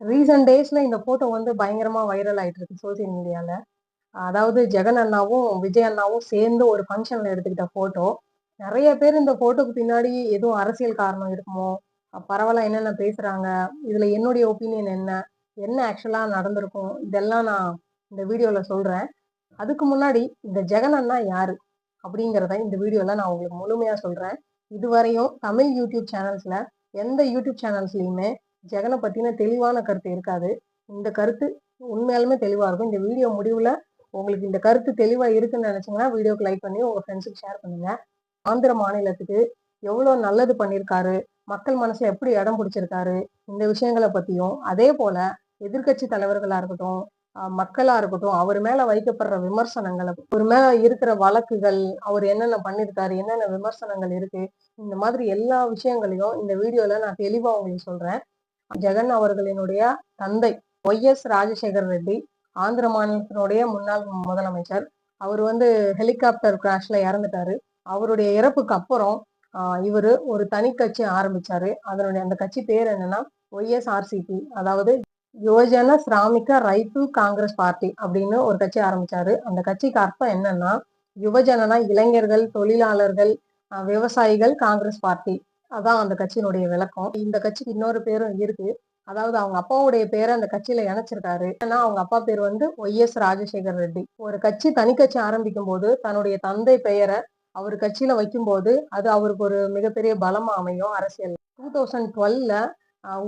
Recent டேஸ்ல இந்த photo வந்து பயங்கரமா வைரல் ஆயிட்டு இருக்கு சோசியல் மீடியால அதாவது ஜெகன் அண்ணாவும் விஜய் அண்ணாவும் சேர்ந்து ஒரு ஃபங்க்ஷன்ல எடுத்துக்கிட்ட போட்டோ நிறைய பேர் இந்த போட்டோக்கு பின்னாடி எதுவும் அரசியல் காரணம் இருக்குமோ? பரவாயில்ல என்னென்ன பேசுறாங்க? இதுல என்னுடைய ஒப்பீனியன் என்ன? என்ன ஆக்சுவலா நடந்திருக்கும்? இதெல்லாம் நான் இந்த வீடியோல சொல்றேன். அதுக்கு முன்னாடி இந்த ஜெகன் அண்ணா யாரு? அப்படிங்கிறத இந்த வீடியோல நான் உங்களுக்கு முழுமையா சொல்றேன். இதுவரையும் தமிழ் யூடியூப் சேனல்ஸ்ல எந்த யூடியூப் சேனல்ஸ்லயுமே ஜெகனை பத்தின தெளிவான கருத்து இருக்காது. இந்த கருத்து உண்மையாலுமே தெளிவா இருக்கும். இந்த வீடியோ முடிவுல உங்களுக்கு இந்த கருத்து தெளிவா இருக்குன்னு நினைச்சீங்கன்னா வீடியோக்கு லைக் பண்ணி உங்க ஃப்ரெண்ட்ஸுக்கு ஷேர் பண்ணுங்க. ஆந்திர மாநிலத்துக்கு எவ்வளவு நல்லது பண்ணியிருக்காரு மக்கள் மனசுல எப்படி இடம் பிடிச்சிருக்காரு இந்த விஷயங்களை பத்தியும் அதே போல எதிர்க்கட்சி தலைவர்களா இருக்கட்டும் மக்களாக மக்களா இருக்கட்டும் அவர் மேல வைக்கப்படுற விமர்சனங்களை ஒரு மேல இருக்கிற வழக்குகள் அவர் என்னென்ன பண்ணியிருக்காரு என்னென்ன விமர்சனங்கள் இருக்கு இந்த மாதிரி எல்லா விஷயங்களையும் இந்த வீடியோல நான் தெளிவா உங்களுக்கு சொல்றேன். ஜெகன் அவர்களினுடைய தந்தை ஒய் எஸ் ராஜசேகர் ரெட்டி ஆந்திர மாநிலத்தினுடைய முன்னாள் முதலமைச்சர். அவர் வந்து ஹெலிகாப்டர் கிராஷ்ல இறந்துட்டாரு. அவருடைய இறப்புக்கு அப்புறம் இவர் ஒரு தனி கட்சி ஆரம்பிச்சாரு. அதனுடைய அந்த கட்சி பேர் என்னன்னா ஒய்எஸ்ஆர்சிபி. அதாவது யுவஜன சிராமிக ரைத்து காங்கிரஸ் பார்ட்டி அப்படின்னு ஒரு கட்சி ஆரம்பிச்சாரு. அந்த கட்சிக்கு அர்த்தம் என்னன்னா யுவஜனனா இளைஞர்கள் தொழிலாளர்கள் விவசாயிகள் காங்கிரஸ் பார்ட்டி. அதான் அந்த கட்சியினுடைய விளக்கம். இந்த கட்சிக்கு இன்னொரு பேரும் இருக்கு. அதாவது அவங்க அப்பாவுடைய பேரை அந்த கட்சியில இணைச்சிருக்காரு. ஏன்னா அவங்க அப்பா பேர் வந்து ஒய் எஸ் ராஜசேகர் ரெட்டி. ஒரு கட்சி தனி கட்சி ஆரம்பிக்கும் போது தன்னுடைய தந்தை பெயரை அவர் கட்சியில வைக்கும்போது அது அவருக்கு ஒரு மிகப்பெரிய பலமா அமையும் அரசியல் டூ தௌசண்ட் டுவெல்ல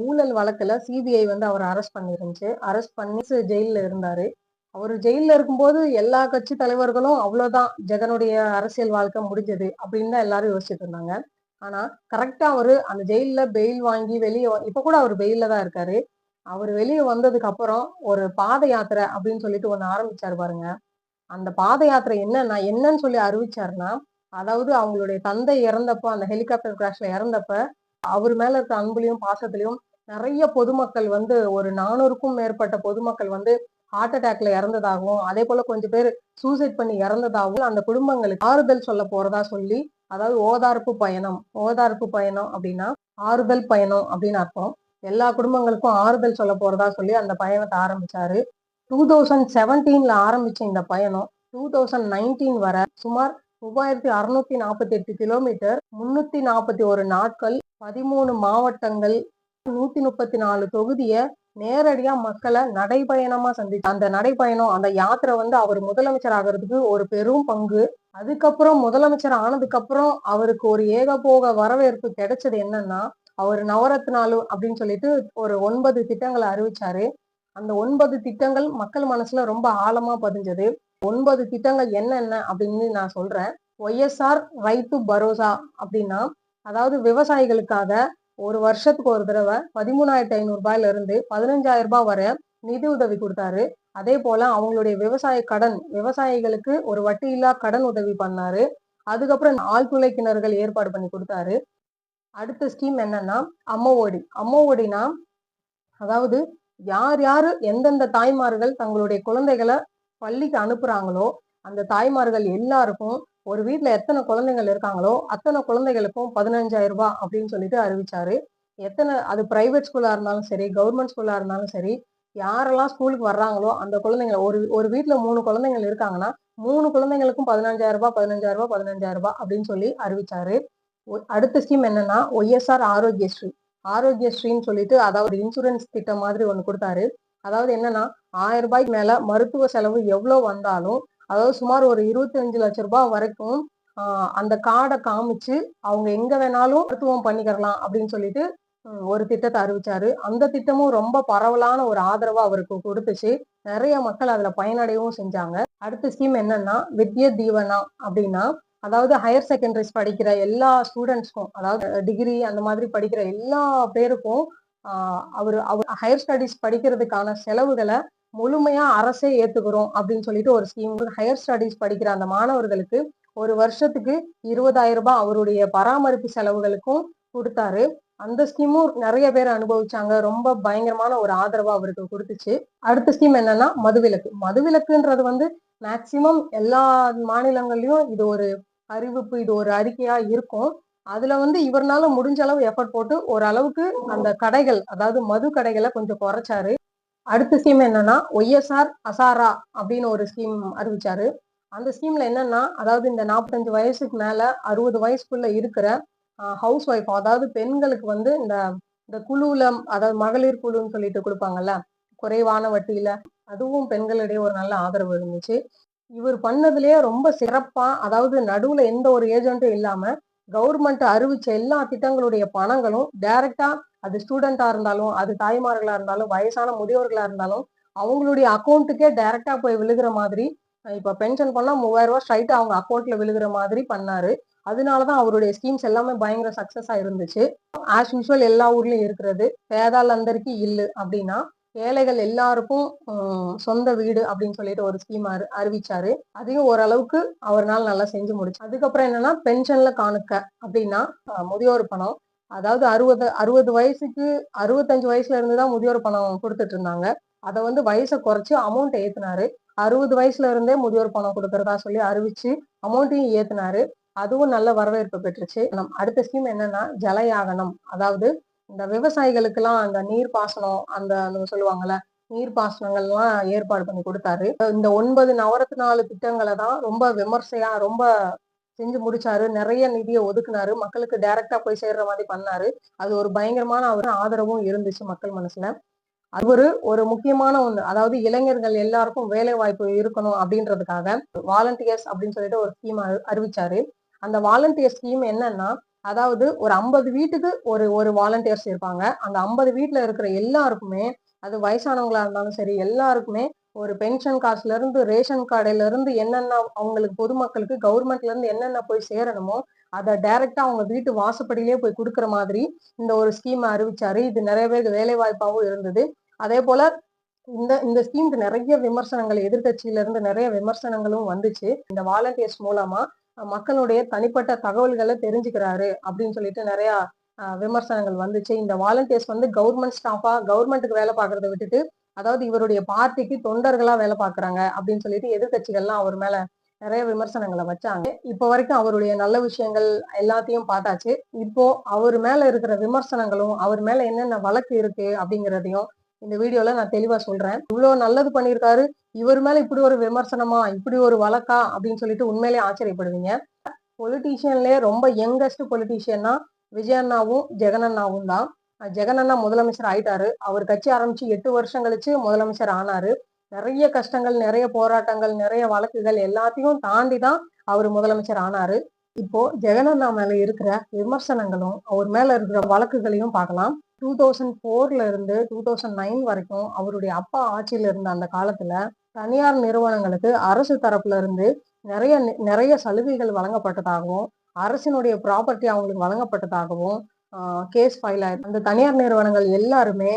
ஊழல் வழக்குல சிபிஐ வந்து அவர் அரெஸ்ட் பண்ணிருந்துச்சு. அரெஸ்ட் பண்ணி ஜெயில இருந்தாரு. அவர் ஜெயில இருக்கும்போது எல்லா கட்சி தலைவர்களும் அவ்வளவுதான் ஜெகனுடைய அரசியல் வாழ்க்கை முடிஞ்சது அப்படின்னு தான் எல்லாரும் யோசிச்சுட்டு இருந்தாங்க. ஆனா கரெக்டா அவரு அந்த ஜெயில பெயில் வாங்கி வெளியே இப்ப கூட அவர் பெயில தான் இருக்காரு. அவர் வெளியே வந்ததுக்கு அப்புறம் ஒரு பாத யாத்திரை அப்படின்னு சொல்லிட்டு ஒன்று ஆரம்பிச்சாரு பாருங்க. அந்த பாத யாத்திரை என்னன்னா என்னன்னு சொல்லி அறிவிச்சாருன்னா அதாவது அவங்களுடைய தந்தை இறந்தப்போ அந்த ஹெலிகாப்டர் கிராஷ்ல இறந்தப்ப அவர் மேல இருக்க அன்புலையும் பாசத்திலையும் நிறைய பொதுமக்கள் வந்து ஒரு நானூறுக்கும் மேற்பட்ட பொதுமக்கள் வந்து ஹார்ட் அட்டாக்ல இறந்ததாகவும் அதே போல கொஞ்சம் பேர் சூசைட் பண்ணி இறந்ததாகவும் அந்த குடும்பங்களுக்கு ஆறுதல் சொல்ல போறதா சொல்லி அதாவது ஓதார்ப்பு பயணம் ஓதார்ப்பு பயணம் அப்படின்னா ஆறுதல் பயணம் அப்படின்னு அர்த்தம். எல்லா குடும்பங்களுக்கும் ஆறுதல் சொல்ல போறதா சொல்லி அந்த பயணத்தை ஆரம்பிச்சாரு. டூ தௌசண்ட் செவன்டீன்ல ஆரம்பிச்ச இந்த பயணம் டூ தௌசண்ட் நைன்டீன் வர சுமார் மூவாயிரத்தி அறுநூத்தி நாற்பத்தி எட்டு கிலோமீட்டர் முன்னூத்தி நாற்பத்தி ஒரு நாட்கள் பதிமூணு மாவட்டங்கள் நூத்தி முப்பத்தி நாலு தொகுதியை நேரடியா மக்களை நடைபயணமா சந்திச்சு அந்த நடைபயணம் அந்த யாத்திரை வந்து அவர் முதலமைச்சர் ஆகிறதுக்கு ஒரு பெரும் பங்கு. அதுக்கப்புறம் முதலமைச்சர் ஆனதுக்கு அப்புறம் அவருக்கு ஒரு ஏகபோக வரவேற்பு கிடைச்சது என்னன்னா அவர் நவரத்னாலு அப்படின்னு சொல்லிட்டு ஒரு ஒன்பது திட்டங்களை அறிவிச்சாரு. அந்த ஒன்பது திட்டங்கள் மக்கள் மனசுல ரொம்ப ஆழமா பதிஞ்சது. ஒன்பது திட்டங்கள் என்னென்ன அப்படின்னு நான் சொல்றேன். ஒய்எஸ்ஆர் ரைட்டு பரோசா அப்படின்னா அதாவது விவசாயிகளுக்காக ஒரு வருஷத்துக்கு ஒரு தடவை பதிமூணாயிரத்தி ஐநூறுரூபாயில இருந்து பதினஞ்சாயிரம் ரூபாய் வரை நிதி உதவி கொடுத்தாரு. அதே போல அவங்களுடைய விவசாய கடன் விவசாயிகளுக்கு ஒரு வட்டி இல்லா கடன் உதவி பண்ணாரு. அதுக்கப்புறம் ஆழ்துளை கிணறுகள் ஏற்பாடு பண்ணி கொடுத்தாரு. அடுத்த ஸ்கீம் என்னன்னா அம்ம ஓடி. ஓடினா அதாவது யார் யாரு எந்தெந்த தாய்மார்கள் தங்களுடைய குழந்தைகளை பள்ளிக்கு அனுப்புறாங்களோ அந்த தாய்மார்கள் எல்லாருக்கும் ஒரு வீட்டில் எத்தனை குழந்தைகள் இருக்காங்களோ அத்தனை குழந்தைகளுக்கும் பதினஞ்சாயிரம் ரூபாய் அப்படின்னு சொல்லிட்டு அறிவிச்சாரு. எத்தனை அது பிரைவேட் ஸ்கூலா இருந்தாலும் சரி கவர்மெண்ட் ஸ்கூலா இருந்தாலும் சரி யாரெல்லாம் ஸ்கூலுக்கு வர்றாங்களோ அந்த குழந்தைங்க ஒரு ஒரு வீட்டில் மூணு குழந்தைகள் இருக்காங்கன்னா மூணு குழந்தைங்களுக்கும் பதினஞ்சாயிரம் ரூபாய் பதினஞ்சாயிரம் ரூபாய் பதினஞ்சாயிரம் ரூபாய் அப்படின்னு சொல்லி அறிவிச்சாரு. ஒ- அடுத்த ஸ்கீம் என்னன்னா ஒய்எஸ்ஆர் ஆரோக்கியஸ்ரீ ஆரோக்கியஸ்ரீன்னு சொல்லிட்டு அதாவது இன்சூரன்ஸ் திட்டம் மாதிரி ஒன்று கொடுத்தாரு. அதாவது என்னன்னா ஆயிரம் ரூபாய்க்கு மேல மருத்துவ செலவு எவ்வளோ வந்தாலும் அதாவது சுமார் ஒரு இருபத்தி அஞ்சு லட்சம் ரூபாய் வரைக்கும் அந்த கார்டை காமிச்சு அவங்க எங்க வேணாலும் மருத்துவம் பண்ணிக்கிறலாம் அப்படின்னு சொல்லிட்டு ஒரு திட்டத்தை அறிவிச்சாரு. அந்த திட்டமும் ரொம்ப பரவலான ஒரு ஆதரவை அவருக்கு கொடுத்துச்சு. நிறைய மக்கள் அதுல பயனடையவும் செஞ்சாங்க. அடுத்த ஸ்கீம் என்னன்னா வித்ய தீவனா அப்படின்னா அதாவது ஹையர் செகண்டரிஸ் படிக்கிற எல்லா ஸ்டூடெண்ட்ஸ்க்கும் அதாவது டிகிரி அந்த மாதிரி படிக்கிற எல்லா பேருக்கும் அவர் அவர் ஹையர் ஸ்டடீஸ் படிக்கிறதுக்கான செலவுகளை முழுமையா அரசே ஏத்துக்கிறோம் அப்படின்னு சொல்லிட்டு ஒரு ஸ்கீம் ஹையர் ஸ்டடிஸ் படிக்கிற அந்த மாணவர்களுக்கு ஒரு வருஷத்துக்கு இருபதாயிரம் ரூபாய் அவருடைய பராமரிப்பு செலவுகளுக்கும் கொடுத்தாரு. அந்த ஸ்கீமும் நிறைய பேர் அனுபவிச்சாங்க. ரொம்ப பயங்கரமான ஒரு ஆதரவா அவருக்கு கொடுத்துச்சு. அடுத்த ஸ்கீம் என்னன்னா மதுவிலக்கு. மதுவிலக்குன்றது வந்து மேக்சிமம் எல்லா மாநிலங்கள்லயும் இது ஒரு அறிவிப்பு இது ஒரு அறிக்கையா இருக்கும். அதுல வந்து இவர்னால முடிஞ்ச அளவு எஃபர்ட் போட்டு ஓரளவுக்கு அந்த கடைகள் அதாவது மது கடைகளை கொஞ்சம் குறைச்சாரு. அடுத்த ஸ்கீம் என்னன்னா ஒய்எஸ்ஆர் அசாரா அப்படின்னு ஒரு ஸ்கீம் அறிவிச்சாரு. அந்த ஸ்கீம்ல என்னன்னா அதாவது இந்த நாற்பத்தஞ்சு வயசுக்கு மேல அறுபது வயசுக்குள்ள இருக்கிற ஹவுஸ் ஒய்ஃப் அதாவது பெண்களுக்கு வந்து இந்த இந்த குழுல அதாவது மகளிர் குழுன்னு சொல்லிட்டு கொடுப்பாங்கல்ல குறைவான வட்டியில அதுவும் பெண்களிடையே ஒரு நல்ல ஆதரவு இருந்துச்சு. இவர் பண்ணதுலயே ரொம்ப சிறப்பா அதாவது நடுவுல எந்த ஒரு ஏஜென்ட்டும் இல்லாம கவர்மெண்ட் அறிவிச்ச எல்லா திட்டங்களுடைய பணங்களும் டைரக்டா அது ஸ்டூடெண்டா இருந்தாலும் அது தாய்மார்களா இருந்தாலும் வயசான முதியோர்களா இருந்தாலும் அவங்களுடைய அக்கௌண்ட்டுக்கே டைரக்டா போய் விழுகிற மாதிரி இப்ப பென்ஷன் பண்ணா மூவாயிரம் ரூபாய் ஸ்ட்ரைட்டா அவங்க அக்கௌண்ட்ல விழுகிற மாதிரி பண்ணாரு. அதனாலதான் அவருடைய ஸ்கீம்ஸ் எல்லாமே பயங்கர சக்சஸா இருந்துச்சு. ஆஸ் யூஸ்வல் எல்லா ஊர்லயும் இருக்கிறது. பேதால் அந்தருக்கு இல்லு அப்படின்னா ஏழைகள் எல்லாருக்கும் சொந்த வீடு அப்படின்னு சொல்லிட்டு ஒரு ஸ்கீம் அறி அறிவிச்சாரு. அதையும் ஓரளவுக்கு அவர்னால நல்லா செஞ்சு முடிச்சு அதுக்கப்புறம் என்னன்னா பென்ஷன்ல காணுக்க அப்படின்னா முதியோர் பணம் அதாவது அறுபது அறுபது வயசுக்கு அறுபத்தஞ்சு வயசுல இருந்து தான் முதியோர் பணம் கொடுத்துட்டு இருந்தாங்க. அதை வந்து வயசை குறைச்சு அமௌண்ட் ஏத்துனாரு. அறுபது வயசுல இருந்தே முதியோர் பணம் கொடுக்கறதா சொல்லி அறிவிச்சு அமௌண்ட்டையும் ஏத்துனாரு. அதுவும் நல்ல வரவேற்பு பெற்றுச்சு. நம் அடுத்த ஸ்கீம் என்னன்னா ஜலயாகனம். அதாவது இந்த விவசாயிகளுக்கெல்லாம் அந்த நீர் பாசனம் அந்த சொல்லுவாங்கல்ல நீர் பாசனங்கள்லாம் ஏற்பாடு பண்ணி கொடுத்தாரு. இந்த ஒன்பது நவரத்து நாலு திட்டங்களை தான் ரொம்ப விமர்சையா ரொம்ப செஞ்சு முடிச்சாரு. நிறைய நிதியை ஒதுக்குனாரு. மக்களுக்கு டைரக்டா போய் சேர்ற மாதிரி பண்ணாரு. அது ஒரு பயங்கரமான அவர் ஆதரவும் இருந்துச்சு மக்கள் மனசுல. அவரு ஒரு முக்கியமான ஒண்ணு. அதாவது இளைஞர்கள் எல்லாருக்கும் வேலை வாய்ப்பு இருக்கணும் அப்படின்றதுக்காக வாலண்டியர்ஸ் அப்படின்னு சொல்லிட்டு ஒரு ஸ்கீம் அறிவிச்சாரு. அந்த வாலண்டியர் ஸ்கீம் என்னன்னா அதாவது ஒரு ஐம்பது வீட்டுக்கு ஒரு ஒரு வாலண்டியர்ஸ் இருப்பாங்க. அந்த ஐம்பது வீட்டுல இருக்கிற எல்லாருக்குமே அது வயசானவங்களா இருந்தாலும் சரி எல்லாருக்குமே ஒரு பென்ஷன் காசுல இருந்து ரேஷன் கார்டுல இருந்து என்னென்ன அவங்களுக்கு பொதுமக்களுக்கு கவர்மெண்ட்ல இருந்து என்னென்ன போய் சேரணுமோ அதை டைரக்டா அவங்க வீட்டு வாசப்படியிலே போய் கொடுக்குற மாதிரி இந்த ஒரு ஸ்கீம் அறிவிச்சாரு. இது நிறைய பேருக்கு வேலை வாய்ப்பாகவும் இருந்தது. அதே போல இந்த இந்த ஸ்கீமுக்கு நிறைய விமர்சனங்கள் எதிர்கட்சியில இருந்து நிறைய விமர்சனங்களும் வந்துச்சு. இந்த வாலண்டியர்ஸ் மூலமா மக்களுடைய தனிப்பட்ட தகவல்களை தெரிஞ்சுக்கிறாரு அப்படின்னு சொல்லிட்டு நிறைய விமர்சனங்கள் வந்துச்சு. இந்த வாலண்டியர்ஸ் வந்து கவர்மெண்ட் ஸ்டாஃபா கவர்மெண்ட்டுக்கு வேலை பார்க்கறத விட்டுட்டு அதாவது இவருடைய பார்ட்டிக்கு தொண்டர்களா வேலை பார்க்கறாங்க அப்படின்னு சொல்லிட்டு எதிர்கட்சிகள்லாம் அவர் மேல நிறைய விமர்சனங்களை வச்சாங்க. இப்போ வரைக்கும் அவருடைய நல்ல விஷயங்கள் எல்லாத்தையும் பார்த்தாச்சு. இப்போ அவர் மேல இருக்கிற விமர்சனங்களும் அவர் மேல என்னென்ன வழக்கு இருக்கு அப்படிங்கிறதையும் இந்த வீடியோல நான் தெளிவா சொல்றேன். இவ்வளவு நல்லது பண்ணியிருக்காரு. இவர் மேல இப்படி ஒரு விமர்சனமா இப்படி ஒரு வழக்கா அப்படின்னு சொல்லிட்டு உண்மையிலேயே ஆச்சரியப்படுவீங்க. பொலிட்டீஷியன்லயே ரொம்ப யங்கஸ்ட் பொலிட்டீஷியன்னா விஜயண்ணாவும் ஜெகனண்ணாவும் தான். ஜெகனண்ணா முதலமைச்சர் ஆயிட்டாரு. அவர் கட்சி ஆரம்பிச்சு எட்டு வருஷம் கழிச்சு முதலமைச்சர் ஆனாரு. நிறைய கஷ்டங்கள் நிறைய போராட்டங்கள் நிறைய வழக்குகள் எல்லாத்தையும் தாண்டி தான் அவர் முதலமைச்சர் ஆனாரு. இப்போ ஜெகனண்ணா மேல இருக்கிற விமர்சனங்களும் அவர் மேல இருக்கிற வழக்குகளையும் பார்க்கலாம். டூ தௌசண்ட் ஃபோர்ல இருந்து டூ தௌசண்ட் நைன் வரைக்கும் அவருடைய அப்பா ஆட்சியில இருந்த அந்த காலத்துல தனியார் நிறுவனங்களுக்கு அரசு தரப்புல இருந்து நிறைய நிறைய சலுகைகள் வழங்கப்பட்டதாகவும் அரசினுடைய ப்ராப்பர்ட்டி அவங்களுக்கு வழங்கப்பட்டதாகவும் கேஸ் ஃபைல் ஆயிருக்கு. அந்த தனியார் நிறுவனங்கள் எல்லாருமே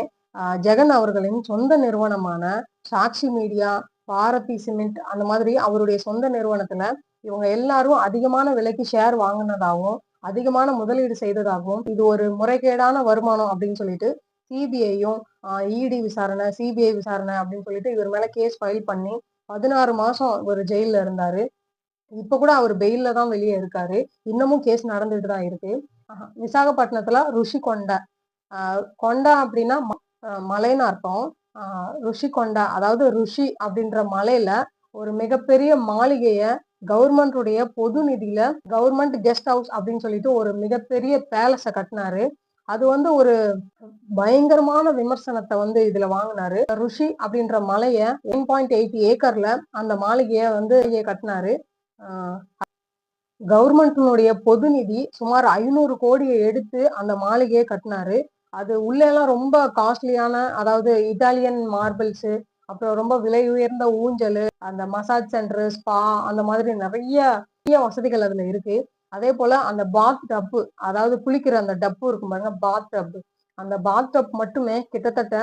ஜெகன் அவர்களின் சொந்த நிறுவனமான சாட்சி மீடியா பாரதி சிமெண்ட் அந்த மாதிரி அவருடைய சொந்த நிறுவனத்துல இவங்க எல்லாரும் அதிகமான விலைக்கு ஷேர் வாங்கினதாகவும் அதிகமான முதலீடு செய்ததாகவும் இது ஒரு முறைகேடான வருமானம் அப்படின்னு சொல்லிட்டு சிபிஐயும் இடி விசாரணை சிபிஐ விசாரணை அப்படின்னு சொல்லிட்டு இவர் மேல கேஸ் ஃபைல் பண்ணி பதினாறு மாசம் ஒரு ஜெயில இருந்தாரு. இப்ப கூட அவர் பெயில்ல தான் வெளியே இருக்காரு. இன்னமும் கேஸ் நடந்துட்டு தான் இருக்கு. விசாகப்பட்டினத்துல ருஷி கொண்டா கொண்டா அப்படின்னா மலைன்னு அர்த்தம். ருஷி கொண்டா அதாவது ருஷி அப்படின்ற மலையில ஒரு மிகப்பெரிய மாளிகைய கவர்மெண்டுடைய பொது நிதியில கவர்மெண்ட் கெஸ்ட் ஹவுஸ் அப்படின்னு சொல்லிட்டு ஒரு மிகப்பெரிய பேலஸ கட்டினாரு. அது வந்து ஒரு பயங்கரமான விமர்சனத்தை வந்து இதுல வாங்கினாரு. ருஷி அப்படின்ற மலைய ஒன் பாயிண்ட் எயிட் ஏக்கர்ல அந்த மாளிகைய வந்து கட்டினாரு. கவர்மெண்ட்டினுடைய பொது நிதி சுமார் ஐநூறு கோடியை எடுத்து அந்த மாளிகையை கட்டினாரு. அது உள்ள எல்லாம் ரொம்ப காஸ்ட்லியான அதாவது இட்டாலியன் மார்பிள்ஸ் அப்புறம் ரொம்ப விலை உயர்ந்த ஊஞ்சல் அந்த மசாஜ் சென்டர் ஸ்பா அந்த மாதிரி நிறைய நிறைய வசதிகள் அதுல இருக்கு. அதே போல அந்த பாத் டப்பு அதாவது குளிக்கிற அந்த டப்பு இருக்கும் பாருங்க பாத் டப்பு அந்த பாத் டப் மட்டுமே கிட்டத்தட்ட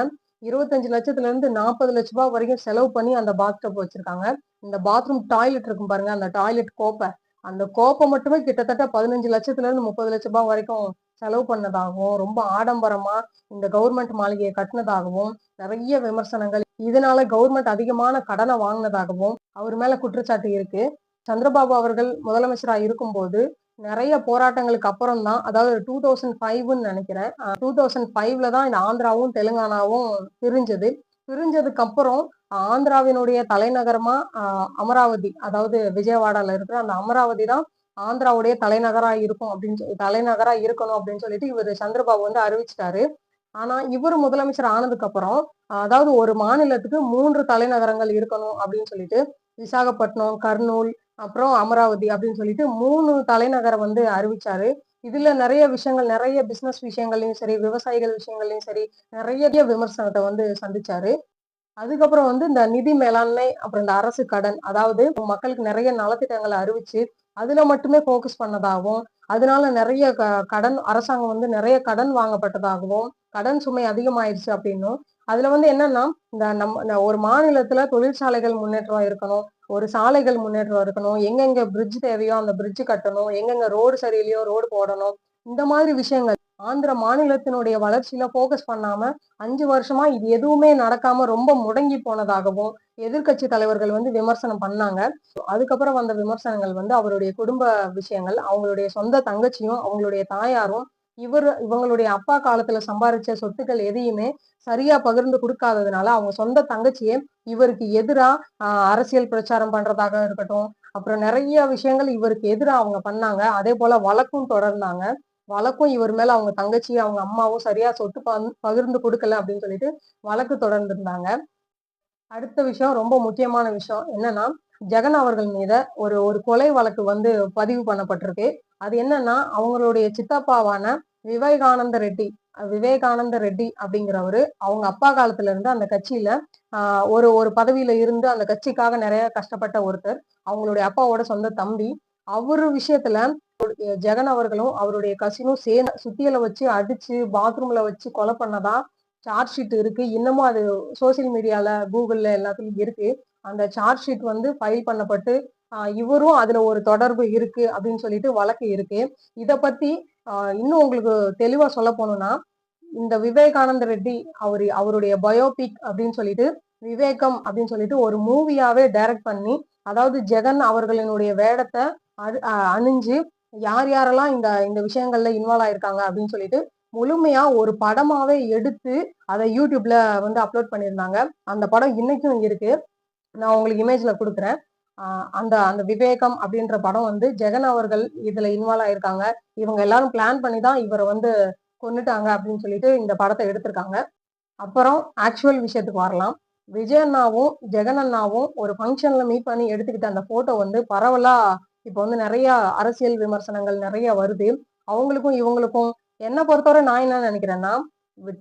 இருபத்தஞ்சு லட்சத்துல இருந்து நாற்பது லட்ச ரூபாய் வரைக்கும் செலவு பண்ணி அந்த பாத் டப் வச்சிருக்காங்க. இந்த பாத்ரூம் டாய்லெட் இருக்கும் பாருங்க அந்த டாய்லெட் கோப்பை. அந்த கோப்பை மட்டுமே கிட்டத்தட்ட பதினஞ்சு லட்சத்துல இருந்து முப்பது லட்ச ரூபாய் வரைக்கும் செலவு பண்ணதாகவும் ரொம்ப ஆடம்பரமா இந்த கவர்மெண்ட் மாளிகையை கட்டினதாகவும் நிறைய விமர்சனங்கள். இதனால கவர்மெண்ட் அதிகமான கடனை வாங்கினதாகவும் அவர் மேல குற்றச்சாட்டு இருக்கு. சந்திரபாபு அவர்கள் முதலமைச்சரா இருக்கும்போது நிறைய போராட்டங்களுக்கு அப்புறம் தான் அதாவது டூ தௌசண்ட் ஃபைவ்னு நினைக்கிறேன். டூ தௌசண்ட் ஃபைவ்ல தான் இந்த ஆந்திராவும் தெலுங்கானாவும் பிரிஞ்சது. பிரிஞ்சதுக்கு அப்புறம் ஆந்திராவினுடைய தலைநகரமா அமராவதி அதாவது விஜயவாடால இருக்கிற அந்த அமராவதி தான் ஆந்திராவுடைய தலைநகரா இருக்கும் அப்படின்னு சொல்லி தலைநகரா இருக்கணும் அப்படின்னு சொல்லிட்டு இவர் சந்திரபாபு வந்து அறிவிச்சிட்டாரு. ஆனா இவர் முதலமைச்சர் ஆனதுக்கு அப்புறம் அதாவது ஒரு மாநிலத்துக்கு மூன்று தலைநகரங்கள் இருக்கணும் அப்படின்னு சொல்லிட்டு விசாகப்பட்டினம் கர்னூல் அப்புறம் அமராவதி அப்படின்னு சொல்லிட்டு மூணு தலைநகரம் வந்து அறிவிச்சாரு. இதுல நிறைய விஷயங்கள் நிறைய பிசினஸ் விஷயங்கள்லயும் சரி விவசாயிகள் விஷயங்கள்லயும் சரி நிறைய விமர்சனத்தை வந்து சந்திச்சாரு. அதுக்கப்புறம் வந்து இந்த நிதி மேலாண்மை அப்புறம் இந்த அரசு கடன் அதாவது மக்களுக்கு நிறைய நலத்திட்டங்களை அறிவிச்சு அதுல மட்டுமே போக்கஸ் பண்ணதாகவும் அதனால நிறைய கடன் அரசாங்கம் வந்து நிறைய கடன் வாங்கப்பட்டதாகவும் கடன் சுமை அதிகமாயிருச்சு அப்படின்னும். அதுல வந்து என்னன்னா இந்த நம்ம ஒரு மாநிலத்துல தொழிற்சாலைகள் முன்னேற்றம் இருக்கணும் ஒரு சாலைகள் முன்னேற்றம் இருக்கணும் எங்கெங்க பிரிட்ஜ் தேவையோ அந்த பிரிட்ஜ் கட்டணும் எங்கெங்க ரோடு சரியில்லையோ ரோடு போடணும் இந்த மாதிரி விஷயங்கள். ஆந்திர மாநிலத்தினுடைய வளர்ச்சியில போக்கஸ் பண்ணாம அஞ்சு வருஷமா இது எதுவுமே நடக்காம ரொம்ப முடங்கி போனதாகவும் எதிர்கட்சி தலைவர்கள் வந்து விமர்சனம் பண்ணாங்க. அதுக்கப்புறம் வந்த விமர்சனங்கள் வந்து அவருடைய குடும்ப விஷயங்கள் அவங்களுடைய சொந்த தங்கச்சியும் அவங்களுடைய தாயாரும் இவர் இவங்களுடைய அப்பா காலத்துல சம்பாதிச்ச சொத்துக்கள் எதையுமே சரியா பகிர்ந்து கொடுக்காததுனால அவங்க சொந்த தங்கச்சியே இவருக்கு எதிரா அரசியல் பிரச்சாரம் பண்றதாக இருக்கட்டும். அப்புறம் நிறைய விஷயங்கள் இவருக்கு எதிராக அவங்க பண்ணாங்க. அதே போல வழக்கும் தொடர்ந்தாங்க. வழக்கும் இவர் மேல அவங்க தங்கச்சி அவங்க அம்மாவும் சரியா சொத்து பகிர்ந்து கொடுக்கல அப்படின்னு சொல்லிட்டு வழக்கு தொடர்ந்துருந்தாங்க. அடுத்த விஷயம் ரொம்ப முக்கியமான விஷயம் என்னன்னா ஜெகன் அவர்கள் மீத ஒரு ஒரு கொலை வழக்கு வந்து பதிவு பண்ணப்பட்டிருக்கு. அது என்னன்னா அவங்களுடைய சித்தப்பாவான விவேகானந்த ரெட்டி விவேகானந்த ரெட்டி அப்படிங்கிறவரு அவங்க அப்பா காலத்துல இருந்து அந்த கட்சியில ஆஹ் ஒரு ஒரு பதவியில இருந்து அந்த கட்சிக்காக நிறைய கஷ்டப்பட்ட ஒருத்தர். அவங்களுடைய அப்பாவோட சொந்த தம்பி. அவரு விஷயத்துல ஜெகன் அவர்களும் அவருடைய கசினும் சேர்ந்து சுத்தியில வச்சு அடிச்சு பாத்ரூம்ல வச்சு கொலை பண்ணதா சார்ஜ் ஷீட் இருக்கு. இன்னமும் அது சோசியல் மீடியால கூகுள்ல எல்லாத்துலயும் இருக்கு. அந்த சார்ஜ் ஷீட் வந்து ஃபைல் பண்ணப்பட்டு இவரும் அதுல ஒரு தொடர்பு இருக்கு அப்படின்னு சொல்லிட்டு வழக்கு இருக்கு. இதை பத்தி இன்னும் உங்களுக்கு தெளிவா சொல்ல போனோம்னா இந்த விவேகானந்த ரெட்டி அவர் அவருடைய பயோபிக் அப்படின்னு சொல்லிட்டு விவேகம் அப்படின்னு சொல்லிட்டு ஒரு மூவியாவே டைரக்ட் பண்ணி அதாவது ஜெகன் அவர்களினுடைய வேடத்தை அது அணிஞ்சு யார் யாரெல்லாம் இந்த இந்த விஷயங்கள்ல இன்வால்வ் ஆயிருக்காங்க அப்படின்னு சொல்லிட்டு முழுமையா ஒரு படமாவே எடுத்து அதை யூடியூப்ல வந்து அப்லோட் பண்ணியிருந்தாங்க. அந்த படம் இன்னைக்கும் இருக்கு. நான் உங்களுக்கு இமேஜ்ல கொடுக்குறேன். அந்த அந்த விவேகம் அப்படின்ற படம் வந்து ஜெகன் அவர்கள் இதுல இன்வால்வ் ஆயிருக்காங்க. இவங்க எல்லாரும் பிளான் பண்ணி தான் இவரை வந்து கொண்டுட்டாங்க அப்படின்னு சொல்லிட்டு இந்த படத்தை எடுத்திருக்காங்க. அப்புறம் ஆக்சுவல் விஷயத்துக்கு வரலாம். விஜய் அண்ணாவும் ஜெகன் அண்ணாவும் ஒரு ஃபங்க்ஷன்ல மீட் பண்ணி எடுத்துக்கிட்ட அந்த போட்டோ வந்து பரவலா இப்போ வந்து நிறைய அரசியல் விமர்சனங்கள் நிறைய வருது. அவங்களுக்கும் இவங்களுக்கும் என்ன பொறுத்தவரை நான் என்ன நினைக்கிறேன்னா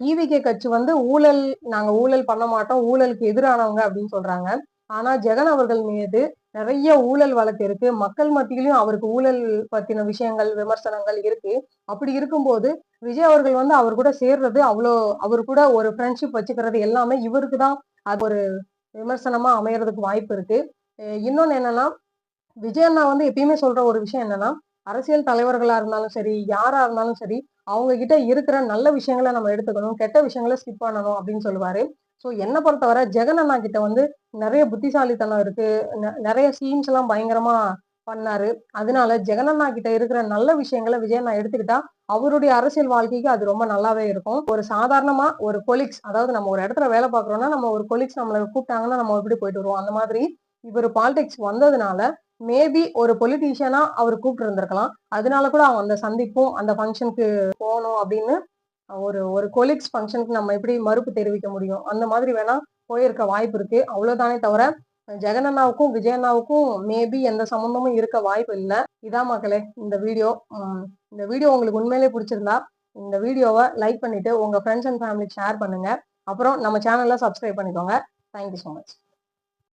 டிவிகே கட்சி வந்து ஊழல் நாங்க ஊழல் பண்ண மாட்டோம் ஊழலுக்கு எதிரானவங்க அப்படின்னு சொல்றாங்க. ஆனா ஜெகன் அவர்கள் மீது நிறைய ஊழல் வழக்கு இருக்கு. மக்கள் மத்தியிலையும் அவருக்கு ஊழல் பத்தின விஷயங்கள் விமர்சனங்கள் இருக்கு. அப்படி இருக்கும்போது விஜய் அவர்கள் வந்து அவர் கூட சேர்றது அவ்வளோ அவர் கூட ஒரு ஃப்ரெண்ட்ஷிப் வச்சுக்கிறது எல்லாமே இவருக்கு தான் அது ஒரு விமர்சனமா அமையறதுக்கு வாய்ப்பு இருக்கு. இன்னொன்னு என்னன்னா விஜய் அண்ணா வந்து எப்பயுமே சொல்ற ஒரு விஷயம் என்னன்னா அரசியல் தலைவர்களா இருந்தாலும் சரி யாரா இருந்தாலும் சரி அவங்க கிட்ட இருக்கிற நல்ல விஷயங்களை நம்ம எடுத்துக்கணும் கெட்ட விஷயங்களை ஸ்கிப் பண்ணணும் அப்படின்னு சொல்லுவாரு. ஸோ என்னை பொறுத்தவரை ஜெகன் அண்ணா கிட்ட வந்து நிறைய புத்திசாலித்தனம் இருக்கு. நிறைய சீன்ஸ் எல்லாம் பயங்கரமா பண்ணாரு. அதனால ஜெகனண்ணா கிட்ட இருக்கிற நல்ல விஷயங்களை விஜய் அண்ணா எடுத்துக்கிட்டா அவருடைய அரசியல் வாழ்க்கைக்கு அது ரொம்ப நல்லாவே இருக்கும். ஒரு சாதாரணமா ஒரு கொலிக்ஸ் அதாவது நம்ம ஒரு இடத்துல வேலை பார்க்குறோம்னா நம்ம ஒரு கொலிக்ஸ் நம்மளை கூப்பிட்டாங்கன்னா நம்ம எப்படி போயிட்டு வருவோம்? அந்த மாதிரி இவர் பாலிடிக்ஸ் வந்ததுனால மேபி ஒரு பொலிட்டீஷியனா அவர் கூப்பிட்டு இருந்திருக்கலாம். அதனால கூட அவன் அந்த சந்திப்பும் அந்த ஃபங்க்ஷனுக்கு போகணும் அப்படின்னு ஒரு ஒரு கொலிக்ஸ் ஃபங்க்ஷனுக்கு நம்ம எப்படி மறுப்பு தெரிவிக்க முடியும்? அந்த மாதிரி வேணா போயிருக்க வாய்ப்பு இருக்கு. அவ்வளவுதானே தவிர ஜெகனண்ணாவுக்கும் விஜயண்ணாவுக்கும் மேபி எந்த சம்மந்தமும் இருக்க வாய்ப்பு இல்லை. இதான் மக்களே இந்த வீடியோ இந்த வீடியோ உங்களுக்கு உண்மையிலே பிடிச்சிருந்தா இந்த வீடியோவை லைக் பண்ணிட்டு உங்க ஃப்ரெண்ட்ஸ் அண்ட் ஃபேமிலிக்கு ஷேர் பண்ணுங்க. அப்புறம் நம்ம சேனல்ல சப்ஸ்கிரைப் பண்ணிக்கோங்க. Thank you so much